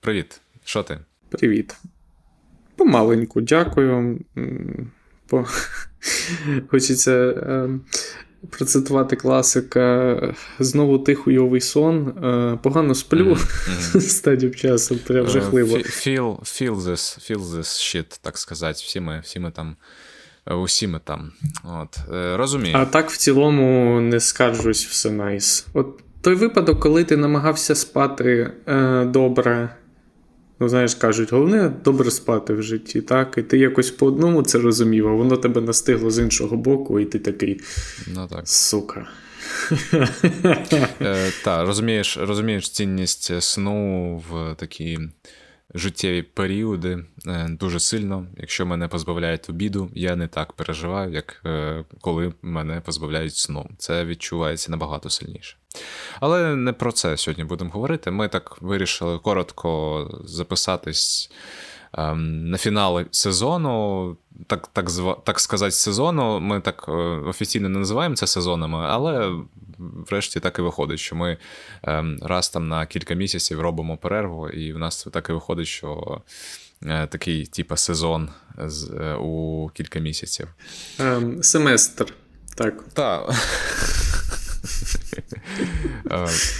Привіт, що ти? Привіт. Помаленьку, дякую. Хочеться е, процитувати класика. Знову тихуйовий сон. Е, погано сплю стадію часу, прям жахливо. Feel, feel, this, feel this shit, так сказати. Всі ми, всі ми там. е, Усі ми там. От. е, Розумію. А так в цілому не скаржусь, все найс. От той випадок, коли ти намагався спати е, добре. Ну, знаєш, кажуть, головне добре спати в житті, так? І ти якось по одному це розумів, а воно тебе настигло з іншого боку, і ти такий Ну так. сука. Е, та, розумієш, розумієш цінність сну в такі життєві періоди е, дуже сильно. Якщо мене позбавляють обіду, я не так переживаю, як е, коли мене позбавляють сну. Це відчувається набагато сильніше. Але не про це сьогодні будемо говорити. Ми так вирішили коротко записатись ем, на фінали сезону. Так, так, зва, так сказати, сезону. Ми так е, офіційно не називаємо це сезонами, але врешті так і виходить, що ми ем, раз там на кілька місяців робимо перерву, і в нас так і виходить, що е, такий, типа, сезон з, е, у кілька місяців. Ем, семестр. Так. Так.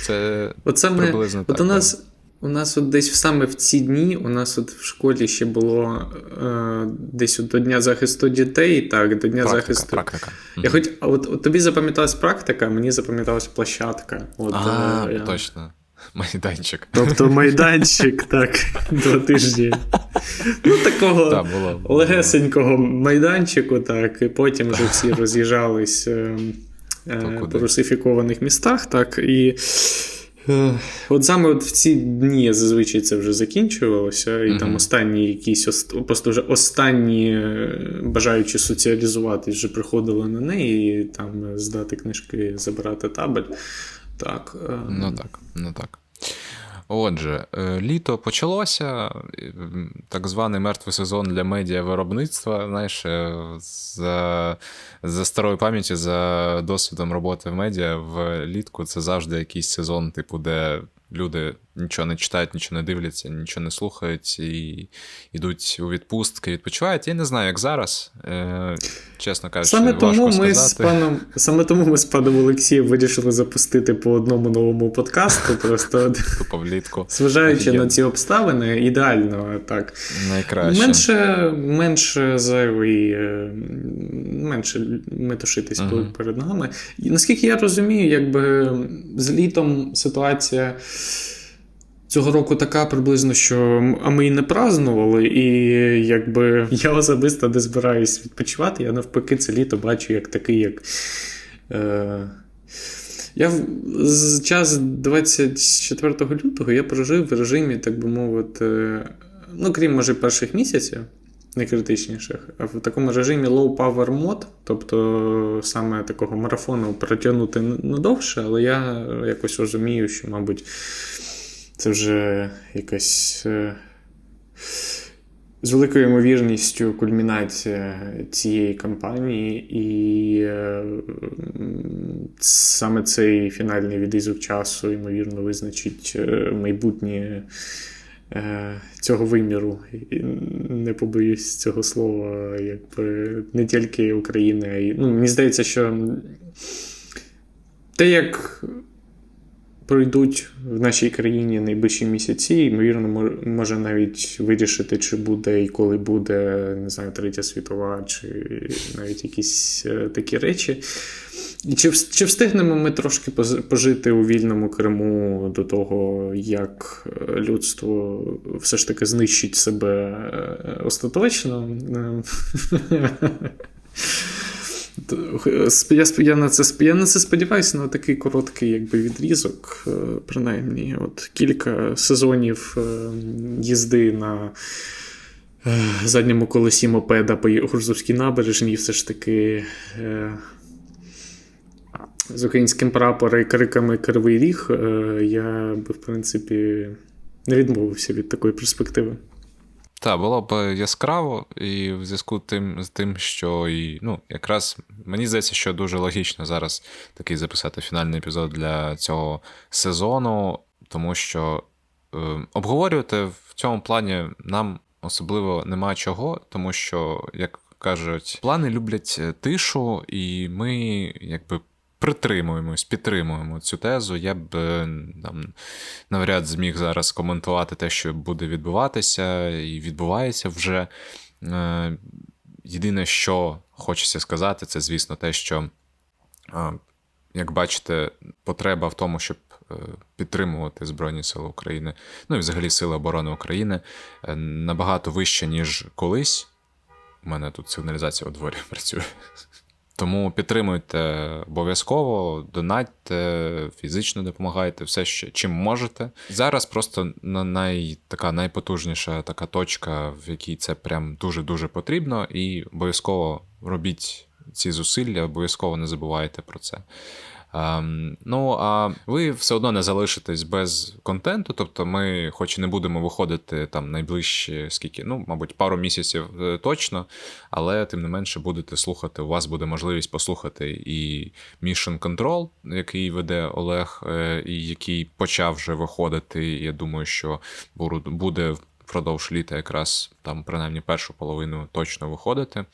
Це Оце ми, приблизно от так. у нас, у нас от десь саме в ці дні, у нас от в школі ще було е, десь от до Дня захисту дітей, так, до Дня практика, захисту. практика. Я хоч, а от, от тобі запам'яталась практика, а мені запам'яталась площадка. От, А, е, я- точно. Майданчик. Тобто майданчик, так, два тижні. Ну, такого Так, було. легесенького майданчику, так, і потім вже всі роз'їжджались е, е, по русифікованих містах, так, і. е, От саме от в ці дні зазвичай це вже закінчувалося, і там останні якісь просто вже останні е, бажаючи соціалізуватись, вже приходили на неї і там здати книжки, забирати табель. Так, Ну так, ну так. Отже, е, літо почалося, е, так званий мертвий сезон для медіавиробництва. Знаєш, е, за, за старою пам'яті, за досвідом роботи в медіа, влітку це завжди якийсь сезон, типу, де люди нічого не читають, нічого не дивляться, нічого не слухають і йдуть у відпустки, відпочивають. Я не знаю, як зараз. Е, Чесно кажучи, Саме важко тому, ми сказати. з паном, саме тому ми з паном Олексієм вирішили запустити по одному новому подкасту. Просто влітку. зважаючи на ці обставини, ідеально так. Найкраще. Менше, менше зайвий, е, менше метушитись тут перед ногами. І наскільки я розумію, якби з літом ситуація. Цього року така приблизно, що а ми і не празднували, і якби я особисто не збираюсь відпочивати. Я навпаки це літо бачу як такий, як. Е, я з час 24 лютого я прожив в режимі, так би мовити, ну, крім може перших місяців, найкритичніших, в такому режимі low power mode, тобто саме такого марафону протягнути не довше, але я якось розумію, що, мабуть, це вже якась. е, З великою ймовірністю кульмінація цієї кампанії, і е, саме цей фінальний відрізок часу, ймовірно, визначить е, майбутнє цього виміру. Не побоюсь цього слова, якби не тільки України, а й. Ну, мені здається, що те, як пройдуть в нашій країні найближчі місяці, ймовірно, може навіть вирішити, чи буде і коли буде, не знаю, Третя світова, чи навіть якісь е, такі речі. Чи, чи встигнемо ми трошки пожити у вільному Криму до того, як е, людство все ж таки знищить себе е, остаточно? Е, Я, я, на це, я на це сподіваюся на такий короткий якби, відрізок, принаймні. От кілька сезонів їзди на задньому колесі мопеда по Гурзовській набережній все ж таки. З українським прапором і криками Кривий ріг, е, я би, в принципі, не відмовився від такої перспективи. Так, було б яскраво, і в зв'язку тим, з тим, що і, ну, якраз мені здається, що дуже логічно зараз такий записати фінальний епізод для цього сезону, тому що е, обговорювати в цьому плані нам особливо нема чого, тому що, як кажуть, плани люблять е, тишу, і ми якби. Притримуємось, підтримуємо цю тезу. Я б е, там навряд зміг зараз коментувати те, що буде відбуватися, і відбувається вже. Е, Єдине, що хочеться сказати, це, звісно, те, що, е, як бачите, потреба в тому, щоб підтримувати Збройні Сили України, ну і взагалі Сили оборони України, набагато вища, ніж колись. У мене тут сигналізація у дворі працює. Тому підтримуйте обов'язково, донатьте, фізично допомагайте, все, що, чим можете. Зараз просто на най, така найпотужніша така точка, в якій це прям дуже-дуже потрібно, і обов'язково робіть ці зусилля, обов'язково не забувайте про це. Ем, ну, а ви все одно не залишитесь без контенту. Тобто, ми, хоч і не будемо виходити там найближчі, скільки, ну, мабуть, пару місяців е, точно, але тим не менше будете слухати. У вас буде можливість послухати і Mission Control, який веде Олег, е, і який почав вже виходити. Я думаю, що буде впродовж літа якраз там, принаймні, першу половину точно виходити.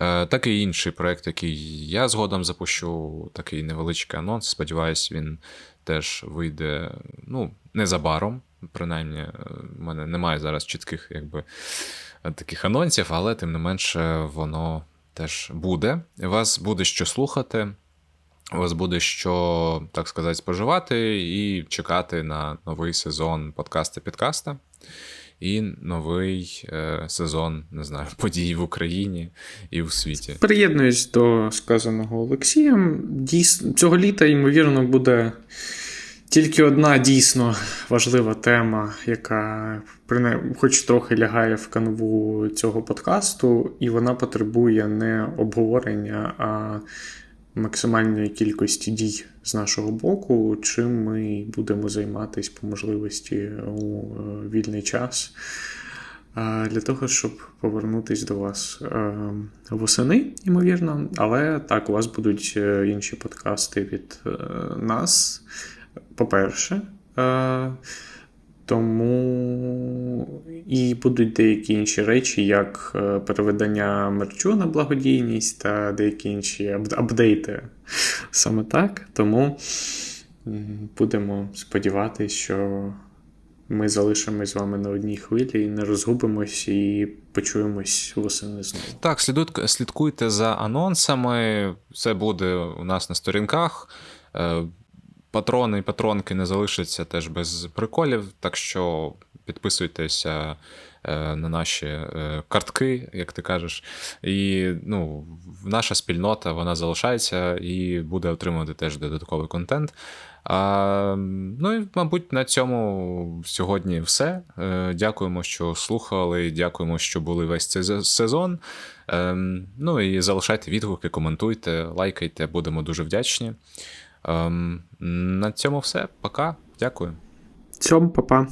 Е, Так і інший проект, який я згодом запущу, такий невеличкий анонс. Сподіваюсь, він теж вийде ну, незабаром. Принаймні, е, в мене немає зараз чітких якби, таких анонсів, але тим не менше воно теж буде. Вас буде що слухати. Вас буде що, так сказати, споживати і чекати на новий сезон подкаста-підкаста і новий е, сезон, не знаю, подій в Україні і в світі. Приєднуюсь до сказаного Олексієм. Дійсно, цього літа, ймовірно, буде тільки одна дійсно важлива тема, яка хоч трохи лягає в канву цього подкасту, і вона потребує не обговорення, а максимальної кількості дій з нашого боку, чим ми будемо займатися по можливості у е, вільний час. Для того, щоб повернутися до вас е, восени, ймовірно. Але так, у вас будуть е, інші подкасти від е, нас. По-перше, Е, тому і будуть деякі інші речі, як е, переведення мерчу на благодійність та деякі інші ап- апдейти. Саме так. Тому будемо сподіватися, що ми залишимось з вами на одній хвилі і не розгубимось і почуємось восени знову. Так, слідкуйте за анонсами. Це буде у нас на сторінках. Патрони і патронки не залишаться теж без приколів, так що підписуйтеся е, на наші е, картки, як ти кажеш. І ну, наша спільнота вона залишається і буде отримувати теж додатковий контент. А, ну і, мабуть, на цьому сьогодні все. Е, Дякуємо, що слухали. Дякуємо, що були весь цей сезон. Ем, ну і залишайте відгуки, коментуйте, лайкайте, будемо дуже вдячні. Ем, на цьому все. Пока. Дякую. Цьом, па-па.